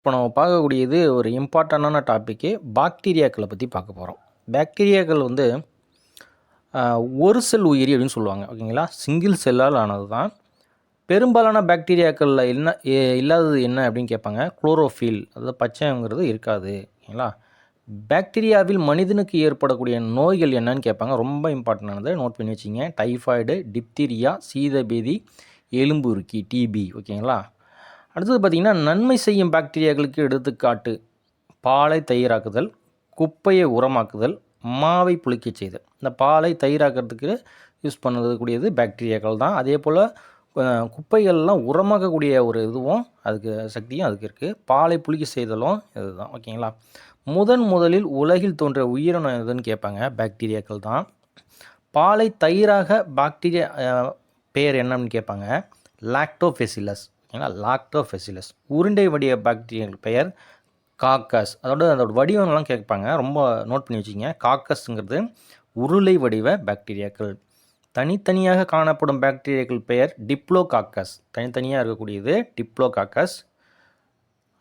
இப்போ நம்ம பார்க்கக்கூடியது ஒரு இம்பார்ட்டண்டான டாப்பிக்கு பாக்டீரியாக்களை பற்றி பார்க்க போகிறோம் பாக்டீரியாக்கள் வந்து ஒரு செல் உயிரி அப்படின்னு சொல்லுவாங்க. ஓகேங்களா? சிங்கிள் செல்லால் ஆனது தான் பெரும்பாலான பாக்டீரியாக்களில் என்ன இல்லாதது என்ன அப்படின்னு கேட்பாங்க? குளோரோஃபீல். அதாவது பச்சைங்கிறது இருக்காது. ஓகேங்களா? பாக்டீரியாவில் மனிதனுக்கு ஏற்படக்கூடிய நோய்கள் என்னன்னு கேட்பாங்க. ரொம்ப இம்பார்ட்டண்டானது நோட் பண்ணி வச்சிங்க. டைஃபாய்டு டிப்தீரியா சீதபேதி எலும்புருக்கி டிபி ஓகேங்களா? அடுத்தது பார்த்திங்கன்னா நன்மை செய்யும் பாக்டீரியாக்களுக்கு எடுத்துக்காட்டு பாலை தயிராக்குதல் குப்பையை உரமாக்குதல் மாவை புளிக்கச் செய்தல். இந்த பாலை தயிராக்கிறதுக்கு யூஸ் பண்ணக்கூடியது பாக்டீரியாக்கள் தான். அதே போல் குப்பைகள்லாம் உரமாக்கக்கூடிய ஒரு இதுவும் அதுக்கு சக்தியும் அதுக்கு இருக்குது பாலை புளிக்க செய்தலும் இதுதான். ஓகேங்களா? முதன் முதலில் உலகில் தோன்றிய உயிரினம் எதுன்னு கேட்பாங்க பாக்டீரியாக்கள் தான். பாலை தயிராக பாக்டீரியா பேர் பெயர் என்னன்னு கேட்பாங்க லாக்டோஃபெசிலஸ் ஏன்னா லாக்டோஃபெசிலஸ் உருண்டை வடிவ பாக்டீரியல் பெயர் காக்கஸ் அதோட அதோட வடிவங்கள்லாம் கேட்பாங்க. ரொம்ப நோட் பண்ணி வச்சுங்க காக்கஸ்ங்கிறது உருளை வடிவ பாக்டீரியாக்கள் தனித்தனியாக காணப்படும் பாக்டீரியாக்கள் பெயர் டிப்ளோ காக்கஸ் தனித்தனியாக இருக்கக்கூடியது டிப்ளோ காக்கஸ்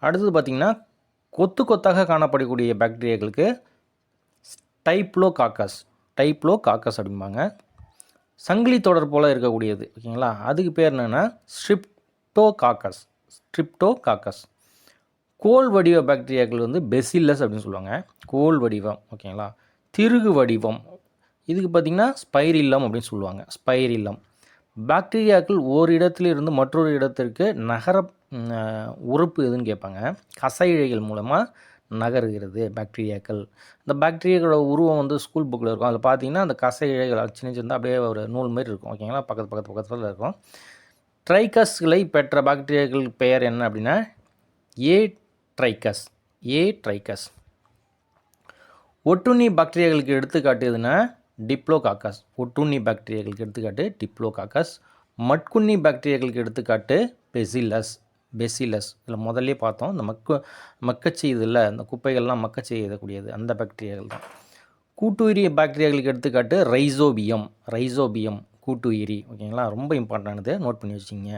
அடுத்தது பார்த்திங்கன்னா கொத்து கொத்தாக காணப்படக்கூடிய பாக்டீரியாக்களுக்கு டைப்ளோ காக்கஸ் டைப்ளோ காக்கஸ் அப்படிம்பாங்க. சங்கிலி தொடர் போல் இருக்கக்கூடியது. ஓகேங்களா? அதுக்கு பேர் என்னென்னா ஸ்ட்ரிப்டோகாக்கஸ் ஸ்ட்ரிப்டோகாக்கஸ் கோல் வடிவ பாக்டீரியாக்கள் வந்து பெசில்லஸ் அப்படின்னு சொல்லுவாங்க. கோல் வடிவம் ஓகேங்களா திருகு வடிவம். இதுக்கு பார்த்திங்கன்னா ஸ்பைரில்லம் அப்படின்னு சொல்லுவாங்க. ஸ்பைரில்லம் பாக்டீரியாக்கள் ஒரு இடத்துலேருந்து மற்றொரு இடத்திற்கு நகர உறுப்பு எதுன்னு கேட்பாங்க. கசையிழைகள் மூலமாக நகருகிறது பாக்டீரியாக்கள் இந்த பாக்டீரியாக்களோட உருவம் வந்து ஸ்கூல் புக்கில் இருக்கும். அதில் பார்த்தீங்கன்னா அந்த கசை இழைகள் சின்ன சின்ன அப்படியே ஒரு நூல் மாதிரி இருக்கும். ஓகேங்களா? பக்கத்து பக்கத்து பக்கத்தில் இருக்கும். ட்ரைகஸ்களை பெற்ற பாக்டீரியாக்கள் பெயர் என்ன அப்படின்னா? ஏ ட்ரைகஸ். ஏ ட்ரைகஸ். ஒட்டுண்ணி பாக்டீரியாக்களுக்கு எடுத்துக்காட்டு எதுனா டிப்ளோகாக்கஸ். ஒட்டுண்ணி பாக்டீரியாக்களுக்கு எடுத்துக்காட்டு டிப்ளோகாக்கஸ். மட்குண்ணி பாக்டீரியாக்களுக்கு எடுத்துக்காட்டு பெசிலஸ். பெசிலஸ். இதில் முதல்லே பார்த்தோம். இந்த மக்கு மக்கச் செய்யுதுல்ல இந்த குப்பைகள்லாம் மக்கச் செய்யக்கூடியது அந்த பாக்டீரியாக்கள் தான் கூட்டுயிரிய பாக்டீரியாக்களுக்கு எடுத்துக்காட்டு ரைசோபியம். ரைசோபியம். கூட்டுயிரி ஓகேங்களா? ரொம்ப இம்பார்ட்டன்டானது நோட் பண்ணி வச்சிங்க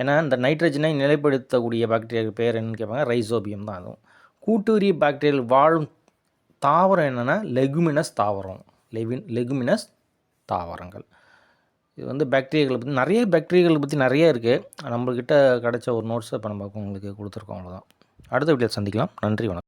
ஏன்னா இந்த நைட்ரஜனை நிலைப்படுத்தக்கூடிய பாக்டீரியாவுக்கு பேர் என்னன்னு கேட்பாங்க ரைசோபியம் தான் அதுவும். கூட்டுயிரி பாக்டீரியல் வாழும் தாவரம் என்னென்னா லெகுமினஸ் தாவரம். லெவின் லெகுமினஸ் தாவரங்கள். இது வந்து பாக்டீரியாக்களை பற்றி நிறைய பாக்டீரியாக்களை பற்றி நிறைய இருக்குது நம்மக்கிட்ட கிடச்ச ஒரு நோட்ஸை இப்போ நம்ம உங்களுக்கு கொடுத்துருக்கோம் அவ்வளோதான் அடுத்த வீட்டில் சந்திக்கலாம். நன்றி வணக்கம்.